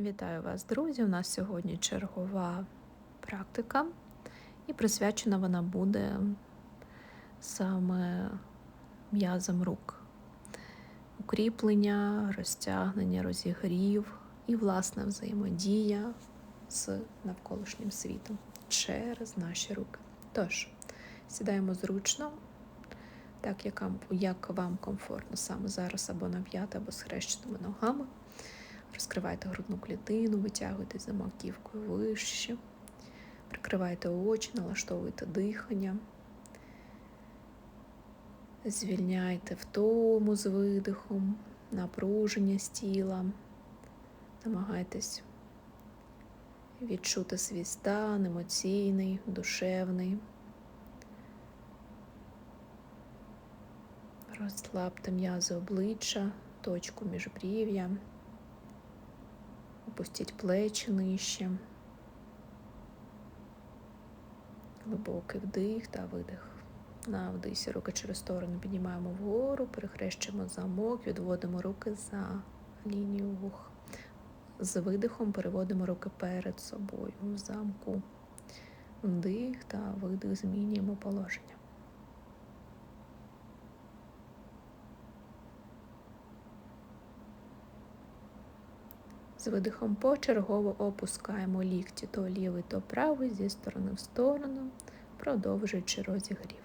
Вітаю вас, друзі! У нас сьогодні чергова практика, і присвячена вона буде саме м'язам рук. Укріплення, розтягнення, розігрів і власна взаємодія з навколишнім світом через наші руки. Тож, сідаємо зручно, так як вам, комфортно саме зараз або на п'яти, або з хрещеними ногами. Розкривайте грудну клітину, витягуйте за маківкою вище, прикривайте очі, налаштовуйте дихання, звільняйте втому з видихом, напруження з тіла, намагайтесь відчути свій стан емоційний, душевний. Розслабте м'язи обличчя, точку міжбрів'я. Опустіть плечі нижче. Глибокий вдих та видих. На вдисі руки через сторону піднімаємо вгору, перехрещуємо замок, відводимо руки за лінію вух. З видихом переводимо руки перед собою в замку. Вдих та видих, змінюємо положення. З видихом почергово опускаємо лікті то лівий, то правий зі сторони в сторону, продовжуючи розігрів.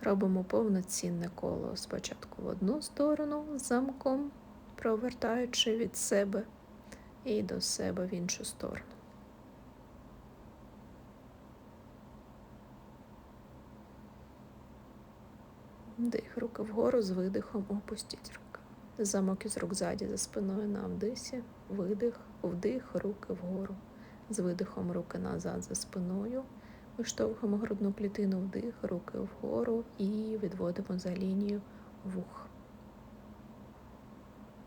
Робимо повноцінне коло спочатку в одну сторону замком, провертаючи від себе і до себе в іншу сторону. Дих, руки вгору з видихом опустіть руки. Замок із рук ззаді за спиною на вдисі, видих, вдих, руки вгору. З видихом руки назад за спиною. Виштовхуємо грудну клітину вдих, руки вгору і відводимо за лінію вух.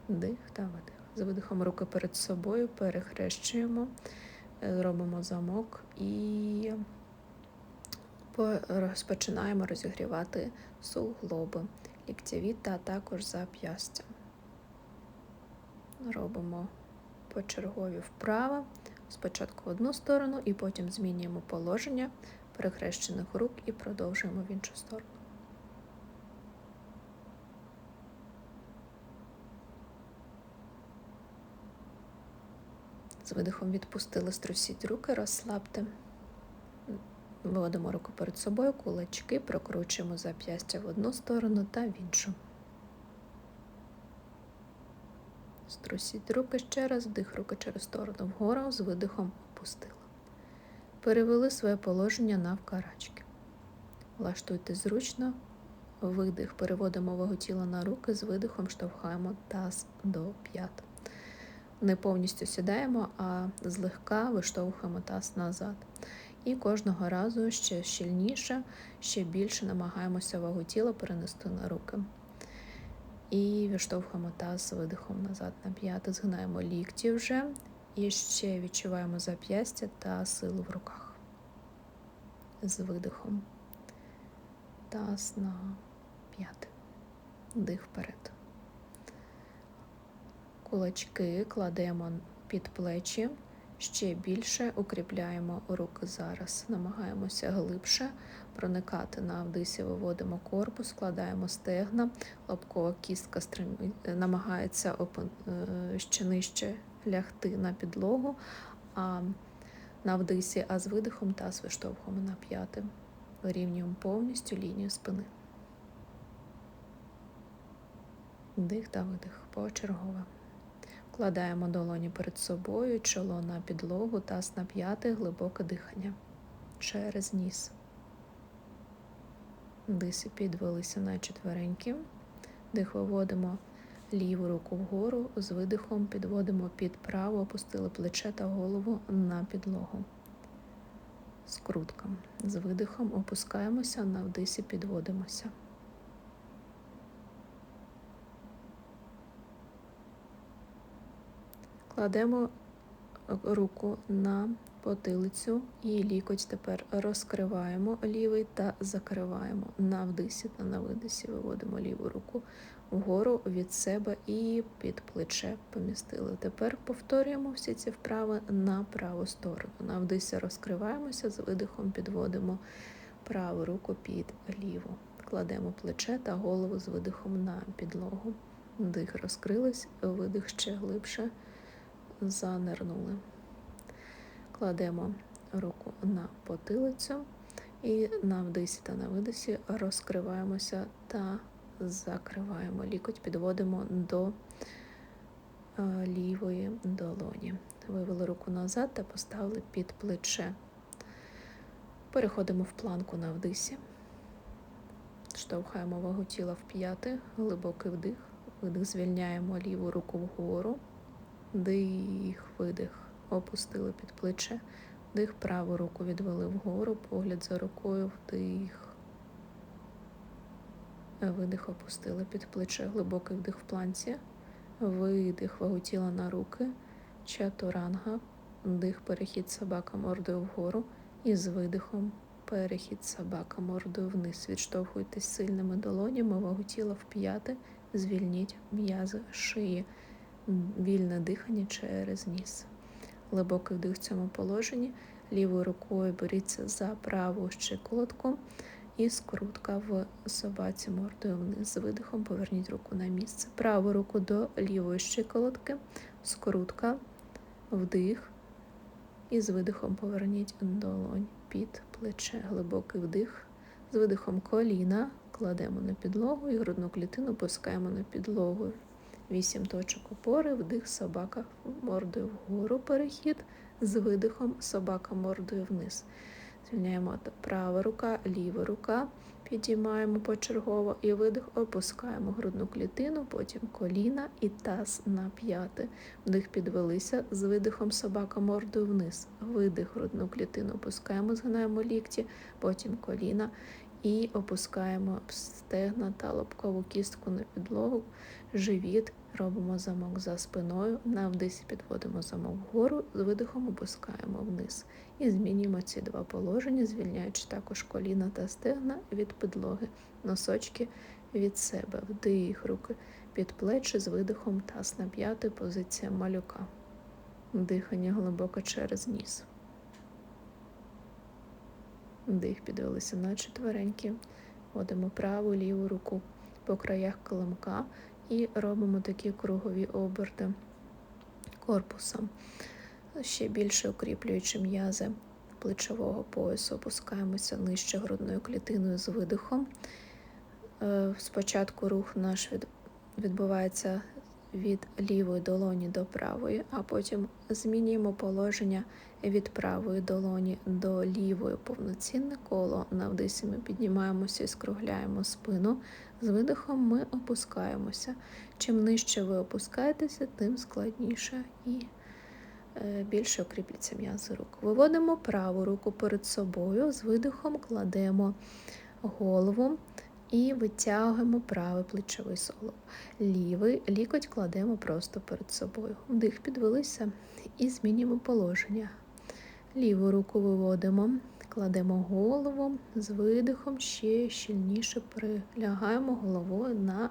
Дих та видих. З видихом руки перед собою перехрещуємо, робимо замок і розпочинаємо розігрівати суглоби, ліктєві та також зап'ястя. Робимо почергові вправо, спочатку в одну сторону, і потім змінюємо положення перехрещених рук і продовжуємо в іншу сторону. З видихом відпустили, струсіть руки, розслабте. Виводимо руку перед собою, кулачки, прокручуємо зап'ястя в одну сторону та в іншу. Струсіть руки ще раз, вдих руки через сторону вгору, з видихом опустили. Перевели своє положення навкарачки. Влаштуйте зручно, видих, переводимо вагу тіла на руки, з видихом штовхаємо таз до п'ят. Не повністю сідаємо, а злегка виштовхуємо таз назад. І кожного разу ще щільніше, ще більше намагаємося вагу тіла перенести на руки. І відштовхуємо таз видихом назад на п'яти, згинаємо лікті вже. І ще відчуваємо зап'ястя та силу в руках. З видихом. Таз на п'яти. Дих вперед. Кулачки кладемо під плечі. Ще більше укріпляємо руки зараз, намагаємося глибше проникати на вдисі, виводимо корпус, складаємо стегна, лобкова кістка намагається е, ще нижче лягти на підлогу, а на вдисі, а з видихом таз виштовхуємо на п'яти. Вирівнюємо повністю лінію спини. Дих та видих почергово. Вкладаємо долоні перед собою, чоло на підлогу, таз на п'яти, глибоке дихання через ніс. Диси підвелися на четверенькі. Дих виводимо ліву руку вгору, з видихом підводимо під право, опустили плече та голову на підлогу. Скрутка. З видихом опускаємося, на вдисі підводимося. Кладемо руку на потилицю і лікоть тепер розкриваємо лівий та закриваємо. На вдисі та на видисі виводимо ліву руку вгору від себе і під плече помістили. Тепер повторюємо всі ці вправи на праву сторону. На вдисі розкриваємося, з видихом підводимо праву руку під ліву. Кладемо плече та голову з видихом на підлогу. Дих розкрились, видих ще глибше занирнули. Кладемо руку на потилицю і на вдисі та на видисі розкриваємося та закриваємо. Лікоть підводимо до е, лівої долоні. Вивели руку назад та поставили під плече. Переходимо в планку на вдисі. Штовхаємо вагу тіла в п'яти, глибокий вдих. Видих, звільняємо ліву руку вгору. Дих, видих. Опустили під плече. Вдих, праву руку відвели вгору, погляд за рукою, вдих. Видих, опустили під плече, глибокий вдих в планці. Видих, вагу тіла на руки. Чатуранга. Вдих, перехід собака мордою вгору. І з видихом перехід собака мордою вниз. Відштовхуйтесь сильними долонями, вагу тіла в п'яти. Звільніть м'язи шиї. Вільне дихання через ніс. Глибокий вдих в цьому положенні. Лівою рукою беріться за праву щиколотку і скрутка в собаці мордою вниз. З видихом поверніть руку на місце. Праву руку до лівої щиколотки, скрутка, вдих. І з видихом поверніть долонь під плече. Глибокий вдих. З видихом коліна кладемо на підлогу і грудну клітину пускаємо на підлогу. Вісім точок опори, вдих, собака мордою вгору, перехід, з видихом собака мордою вниз. Звільняємо права рука, ліва рука, підіймаємо почергово і видих, опускаємо грудну клітину, потім коліна і таз на п'яти. Вдих підвелися, з видихом собака мордою вниз. Видих, грудну клітину опускаємо, згинаємо лікті, потім коліна і опускаємо стегна та лобкову кістку на підлогу, живіт, робимо замок за спиною, на вдисі підводимо замок вгору, з видихом опускаємо вниз. І змінюємо ці два положення, звільняючи також коліна та стегна від підлоги, носочки від себе, вдих, руки під плечі з видихом таз на п'яти, позиція малюка. Дихання глибоко через ніс. Дих підвелися на четверенькі. Вводимо праву ліву руку по краях килимка і робимо такі кругові оберти корпусом. Ще більше укріплюючи м'язи плечового поясу, опускаємося нижче грудною клітиною з видихом. Е, спочатку рух наш відбувається від лівої долоні до правої, а потім змінюємо положення від правої долоні до лівої повноцінне коло. На вдисі ми піднімаємося і скругляємо спину. З видихом ми опускаємося. Чим нижче ви опускаєтеся, тим складніше і е, більше окріпляться м'язи рук. Виводимо праву руку перед собою, з видихом кладемо голову і витягуємо правий плечовий солоб. Лівий лікоть кладемо просто перед собою. Вдих підвелися і змінюємо положення. Ліву руку виводимо, кладемо голову з видихом, ще щільніше прилягаємо головою на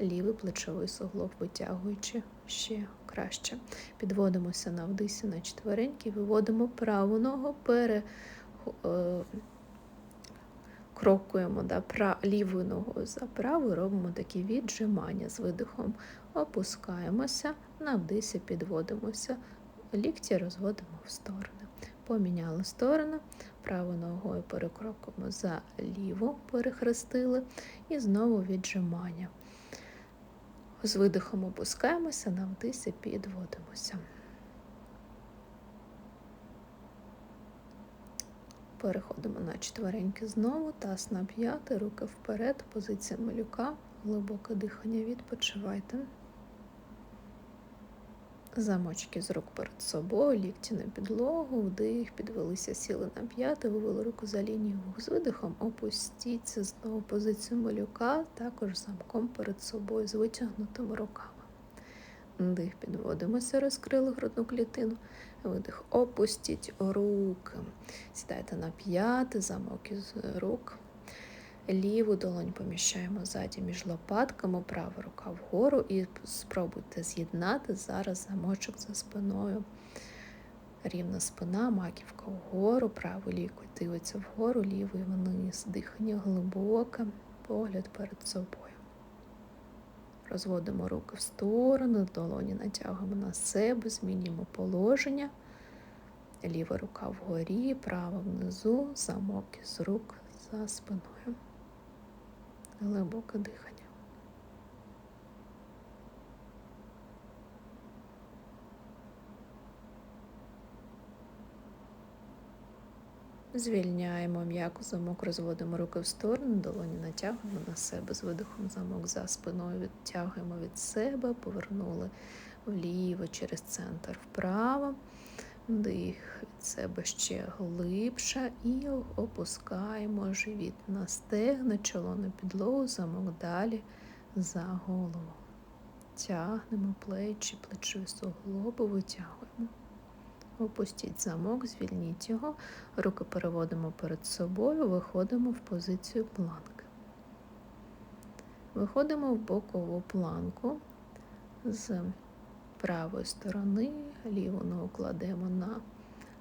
лівий плечовий суглоб, витягуючи ще краще. Підводимося на вдисі на четвереньки, виводимо праву ногу, пере, е, крокуємо да, пра, лівою ногою за правою, робимо такі віджимання з видихом, опускаємося, на вдисі підводимося, лікті розводимо в сторони. Поміняли сторону, правою ногою перекрокуємо за ліву, перехрестили і знову віджимання. З видихом опускаємося, на вдисі підводимося. Переходимо на четвереньки знову, таз на п'яти, руки вперед, позиція малюка, глибоке дихання, відпочивайте. Замочки з рук перед собою, лікті на підлогу, вдих, підвелися, сіли на п'яти, вивели руку за лінію. З видихом, опустіться знову позицію малюка, також замком перед собою з витягнутими руками. Вдих, підводимося, розкрили грудну клітину. Видих, опустіть руки. Сідайте на п'яти, замок із рук. Ліву долонь поміщаємо ззаді між лопатками, права рука вгору і спробуйте з'єднати зараз замочок за спиною. Рівна спина, маківка вгору, правий лікоть дивиться вгору, лівий вниз. Дихання глибоке, погляд перед собою. Розводимо руки в сторону, долоні натягуємо на себе, змінюємо положення. Ліва рука вгорі, права внизу, замок із рук за спиною. Глибоке дихання. Звільняємо м'яко замок, розводимо руки в сторону, долоні натягуємо на себе з видихом замок за спиною, відтягуємо від себе, повернули вліво через центр вправо, дих від себе ще глибше і опускаємо живіт на стегна, чоло на підлогу, замок далі за голову. Тягнемо плечі, плечові суглоби, витягуємо. Опустіть замок, звільніть його, руки переводимо перед собою, виходимо в позицію планки. Виходимо в бокову планку з правої сторони, ліву ногу кладемо на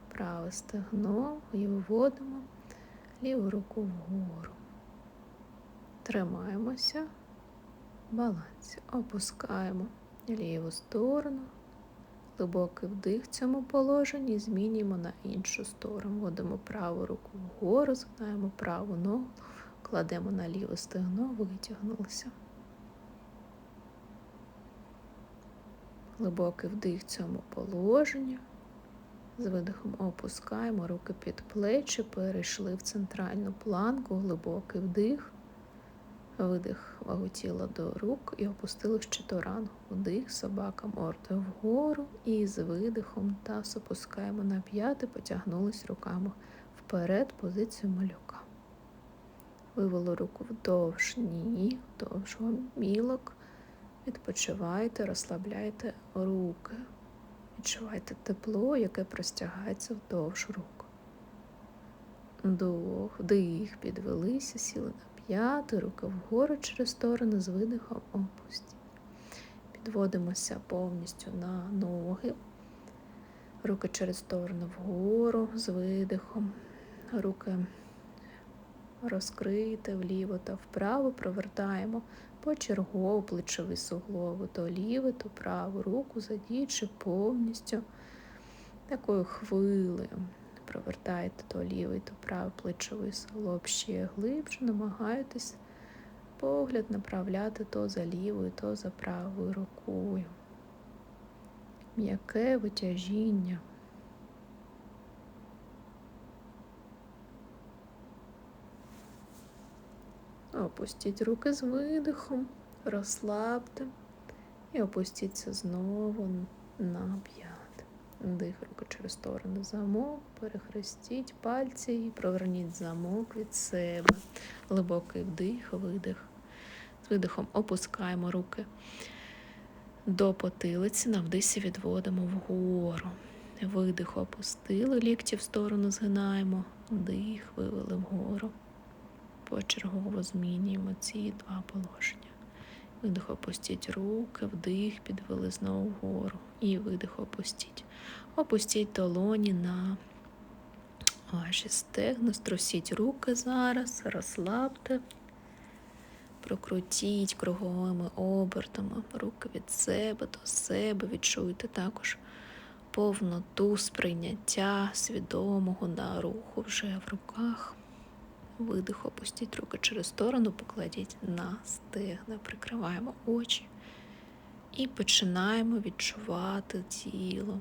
праве стегно і виводимо ліву руку вгору. Тримаємося в балансі, опускаємо ліву сторону. Глибокий вдих в цьому положенні, змінюємо на іншу сторону. Вводимо праву руку вгору, згинаємо праву ногу, кладемо на ліве стегно, витягнулися. Глибокий вдих в цьому положенні. З видихом опускаємо руки під плечі, перейшли в центральну планку, глибокий вдих. Видих вагу тіла до рук і опустили щиторану. Вдих, собака мордою вгору і з видихом таз опускаємо на п'яти, потягнулись руками вперед, позицію малюка. Вивели руку вдовж ні, вдовж мілок. Відпочивайте, розслабляйте руки. Відчувайте тепло, яке простягається вдовж рук. Вдох, вдих, підвелися, сіли на п'яти, руки вгору через сторони з видихом опустіть. Підводимося повністю на ноги, руки через сторону вгору з видихом, руки розкрийте вліво та вправо, провертаємо почергово плечові суглоби, то ліву, то праву руку, задіючи повністю такою хвилею. Провертаєте то лівий, то правий плечовий суглоб ще глибше, намагайтесь погляд направляти то за лівою, то за правою рукою. М'яке витяжіння. Опустіть руки з видихом, розслабте і опустіться знову на п'ят. Дих руки через сторону замок, перехрестіть пальці і проверніть замок від себе. Глибокий вдих, видих. З видихом опускаємо руки до потилиці, на вдисі відводимо вгору. Видих опустили, лікті в сторону згинаємо, дих, вивели вгору почергово змінюємо ці два положення. Видих опустіть руки, вдих, підвели знову вгору. І видих опустіть. Опустіть долоні на ваші стегна, струсіть руки зараз, розслабте, прокрутіть круговими обертами, руки від себе до себе, відчуйте також повноту сприйняття свідомого на руху вже в руках. Видих, опустіть руки через сторону, покладіть на стегна, прикриваємо очі і починаємо відчувати тіло.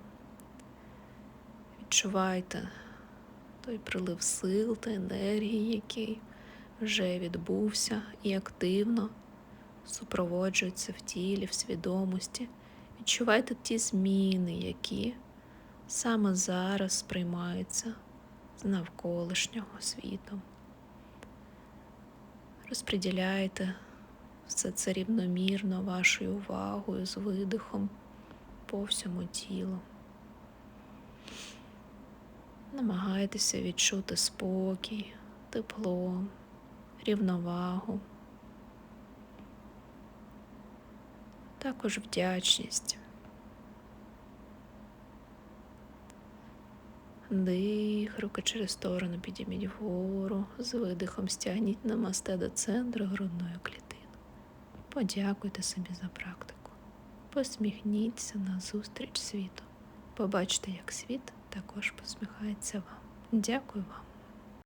Відчувайте той прилив сил та енергії, який вже відбувся і активно супроводжується в тілі, в свідомості. Відчувайте ті зміни, які саме зараз сприймаються з навколишнього світу. Розподіляйте все це рівномірно вашою увагою з видихом. по всьому тілу. Намагайтеся відчути спокій, тепло, рівновагу, також вдячність. Дих, руки через сторону підійміть вгору, з видихом стягніть намасте до центру грудної клітини. Подякуйте собі за практику. Посміхніться на зустріч світу. Побачте, як світ також посміхається вам. Дякую вам.